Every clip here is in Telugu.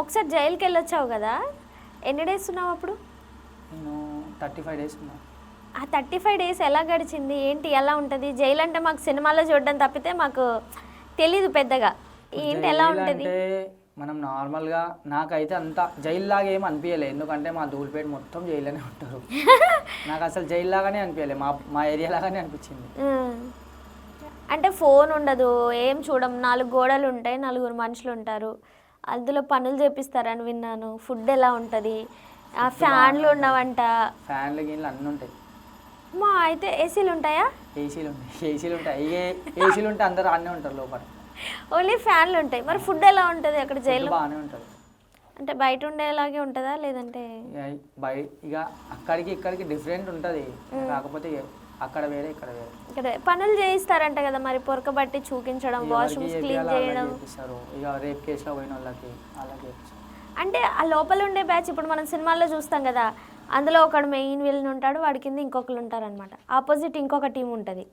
ఒకసారి జైలుకి వెళ్ళొచ్చావు కదా? ఎన్ని డేస్ ఉన్నావు అప్పుడు? నేను థర్టీ ఫైవ్ డేస్ ఉన్నా. ఆ థర్టీ ఫైవ్ డేస్ ఎలా గడిచింది? ఏంటి? ఎలా ఉంటుంది? జైలు అంటే మాకు సినిమాలో చూడడం తప్పితే మాకు తెలీదు పెద్దగా. ఏంటి? ఎలా ఉంటుంది? మనం నార్మల్గా నాకైతే అంత జైలు లాగా ఏం అనిపించలేదు ఎందుకంటే మా ధూళిపేట మొత్తం జైల్లోనే ఉంటారు. నాకు అసలు జైలు లాగానే అనిపించలే మా మా ఏరియా లాగానే అనిపించింది. అంటే ఫోన్ ఉండదు ఏం చూడం. నాలుగు గోడలు ఉంటాయి నలుగురు మనుషులు ఉంటారు. అందులో పనులు చేపిస్తారని విన్నాను. ఫుడ్ ఎలా ఉంటుంది? ఆ ఫ్యాన్లు ఉండవంట ఫ్యాన్లు గిన్లు అన్నీ ఉంటాయి. మా అయితే ఏసీలు ఉంటాయా? ఏసీలు ఉంటాయి. ఏసీలు ఉంటాయి. ఏ ఏసీలు ఉంటే అందరూ అన్నీ ఉంటారు లోపల. ఓన్లీ ఫ్యాన్లు ఉంటాయి. మరి ఫుడ్ ఎలా ఉంటుంది అక్కడ జైల్లో? బాగానే ఉంటుంది. అంటే బయట ఉండేలాగే ఉంటుందా? లేదంటే ఇక బయ ఇక అక్కడికి ఇక్కడికి డిఫరెంట్ ఉంటుంది. కాకపోతే అక్కడ వేరే ఇక్కడ వేరే. ఇక్కడ పనులు చేయిస్తారంట కదా మరి పొరకబట్టి చూపించడం ఎవరికి వాష్రూమ్స్ క్లీన్ చేయడం. ఇక రేప్ కేసులో పోయిన వాళ్ళకి అలా చేపిస్తారు. అంటే ఆ లోపల ఉండే బ్యాచ్ ఇప్పుడు మనం సినిమాల్లో చూస్తాం కదా అందులో ఒకడు మెయిన్ విలన్ ఉంటాడు వాడి కింద ఇంకొకరు ఉంటారనమాట ఆపోజిట్ ఇంకొక టీం ఉంటుంది.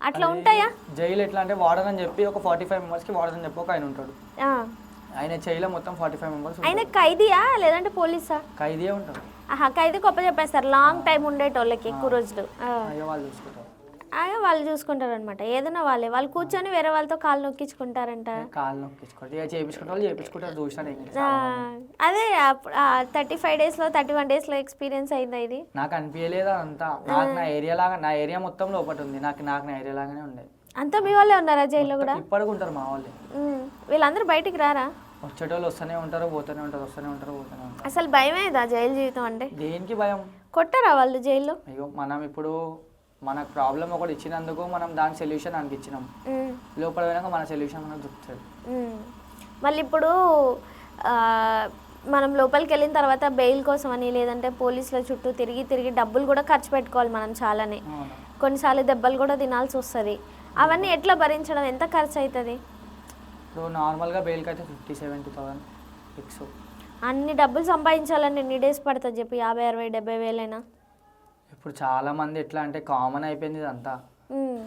అట్లా ఉంటాయా? జైలు ఎట్లా అంటే వార్డన్ అని చెప్పి ఒక ఫార్టీ ఫైవ్ మెంబర్స్కి వార్డన్ అని చెప్పి ఒక ఆయన ఉంటాడు. ఆయన జైల్లో మొత్తం ఫార్టీ ఫైవ్ మెంబర్స్ ఆయన ఖైదీయా? లేదంటే పోలీసా? ఖైదీయే ఉంటాడు ఆహా ఖైదీ గొప్ప చెప్పేస్తారు లాంగ్ టైం ఉండేటోళ్ళకి ఎక్కువ రోజులు. అయ్యో వాళ్ళు చూసుకుంటారు. అదే వాళ్ళు చూసుకుంటారు అనమాట ఏదైనా వాళ్ళే. వాళ్ళు కూర్చొని వేరే వాళ్ళతో కాళ్ళు నొక్కించుకుంటారంట. కాళ్ళు నొక్కించుకుంటారు ఇక చేయించుకుంటే వాళ్ళు చేయించుకుంటారు చూసినా అదే థర్టీ ఫైవ్ డేస్లో థర్టీ వన్ డేస్లో ఎక్స్పీరియన్స్ అయిందా ఇది? నాకు అనిపించలేదు అంతా నాకు నా ఏరియా లాగా నా ఏరియా మొత్తం లోపల ఉంది. నాకు నాకు నా ఏరియా లాగానే ఉండే అంతా మీ వాళ్ళే ఉన్నారా జైల్లో కూడా? ఇప్పటికి ఉంటారు మా వాళ్ళు. వీళ్ళందరూ బయటికి రారా? వచ్చేటోళ్ళు వస్తూనే ఉంటారు పోతూనే ఉంటారు వస్తూనే ఉంటారు పోతూనే ఉంటారు. అసలు భయమేదా జైలు జీవితం అంటే? దేనికి భయం? కొట్టరా వాళ్ళు జైల్లో? అయ్యో మనం ఇప్పుడు మనకు ప్రాబ్లం ఒకటి ఇచ్చినందుకు మనం దాని సొల్యూషన్ దానికి ఇచ్చినాం. లోపల పోయినాక మన సొల్యూషన్ మనకు దొరుకుతుంది. మళ్ళీ ఇప్పుడు ఆ, మనం లోపలికి వెళ్ళిన తర్వాత బెయిల్ కోసం అని లేదంటే పోలీసుల చుట్టూ తిరిగి తిరిగి డబ్బులు కూడా ఖర్చు పెట్టుకోవాలి మనం చాలానే. అవును. కొన్నిసార్లు దెబ్బలు కూడా తినాల్సి వస్తుంది. అవన్నీ ఎట్లా భరించడం? ఎంత ఖర్చు అవుతుంది ఇప్పుడు నార్మల్గా బెయిల్కి అయితే ఫిఫ్టీ సెవెంటీ థౌసండ్ ఫిక్స్. అన్ని డబ్బులు సంపాదించాలని ఎన్ని డేస్ పడుతుంది చెప్పి? యాభై అరవై డెబ్బై వేలైనా? ఇప్పుడు చాలా మంది ఎట్లా అంటే కామన్ అయిపోయింది ఇదంతా.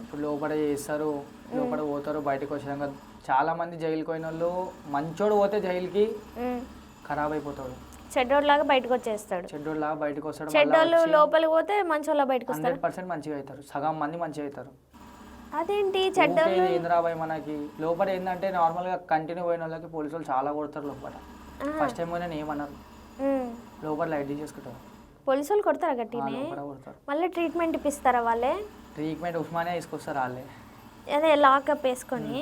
ఇప్పుడు లోపల చేస్తారు లోపల పోతారు బయటకు వచ్చినాక చాలా మంది జైలుకి పోయిన వాళ్ళు మంచోడు పోతే జైలుకి. ఖరాబ్ అయిపోతాడు. చెడ్డోళ్ళలాగా బయటకు వచ్చేస్తాడు. చెడ్డోడు లాగా బయటకు వస్తాడు చెడ్డోళ్ళు లోపలికి పోతే మంచోళ్ళ బయటకు వస్తారు హండ్రెడ్ పర్సెంట్ మంచిగా అవుతారు సగం మంది మంచిగా అవుతారు. అదేంటి చెడ్డోళ్ళు మనకి? లోపల ఏంటంటే నార్మల్గా కంటిన్యూ పోయిన వాళ్ళకి పోలీసు వాళ్ళు చాలా కొడతారు లోపల. ఫస్ట్ టైం పోయినా ఏమన్నారు. లోపల లైట్ చేసుకుంటారు. పోలీసు వాళ్ళు కొడతారా గట్టినే? మళ్ళీ ట్రీట్మెంట్ ఇప్పిస్తారా వాళ్ళే? ట్రీట్మెంట్ ఉస్మానియా తీసుకొస్తారు వాళ్ళే. అదే లాకప్ వేసుకొని.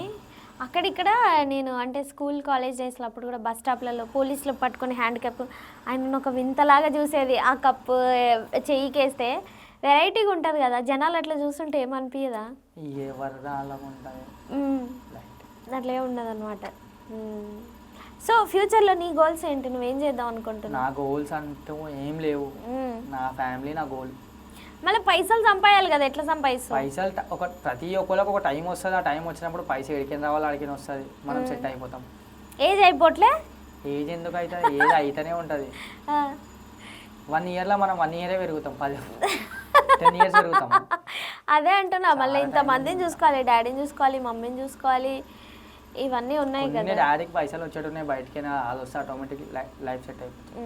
అక్కడిక్కడ నేను అంటే స్కూల్ కాలేజ్ డేస్లో అప్పుడు కూడా బస్ స్టాప్లలో పోలీసులు పట్టుకొని హ్యాండ్ కప్ ఆయన ఒక వింతలాగా చూసేది. ఆ కప్పు చెయ్యికేస్తే వెరైటీగా ఉంటుంది కదా జనాలు అట్లా చూస్తుంటే ఏమనిపించదా ఎవరు రాళ్ళం ఉంటాయి అట్లే ఉండదు అనమాట సో ఫ్యూచర్లో నీ గోల్స్ ఏంటి? నువ్వేం చేద్దాం అనుకుంటున్నావు? నా గోల్స్ అంటూ ఏం లేవు. నా ఫ్యామిలీ నా గోల్ మళ్ళీ పైసలు సంపాయాలి కదా ఎట్లా సంపాదిస్తావు పైసలు ఒక ప్రతి ఒక్కరికి ఒక టైం వస్తుంది. ఆ టైం వచ్చినప్పుడు పైసలు ఎడికిన రావాలి అడిగిన వస్తుంది. మనం సెట్ అయిపోతాం. ఏజ్ అయిపోట్లే? ఏజ్ ఎందుకు అవుతుంది ఏజ్ అయితేనే ఉంటుంది. ఆ. వన్ ఇయర్లో మనం వన్ ఇయరే పెరుగుతాం. పది టెన్ ఇయర్స్ పెరుగుతాం అదే అంటున్నా మళ్ళీ ఇంతమందిని చూసుకోవాలి డాడీని చూసుకోవాలి మమ్మీని చూసుకోవాలి ఇవన్నీ ఉన్నాయి కదా. డాడీకి పైసలు వచ్చేటున్నాయి బయటకి అది వస్తే ఆటోమేటిక్ లైఫ్ సెట్ అయిపోతుంది.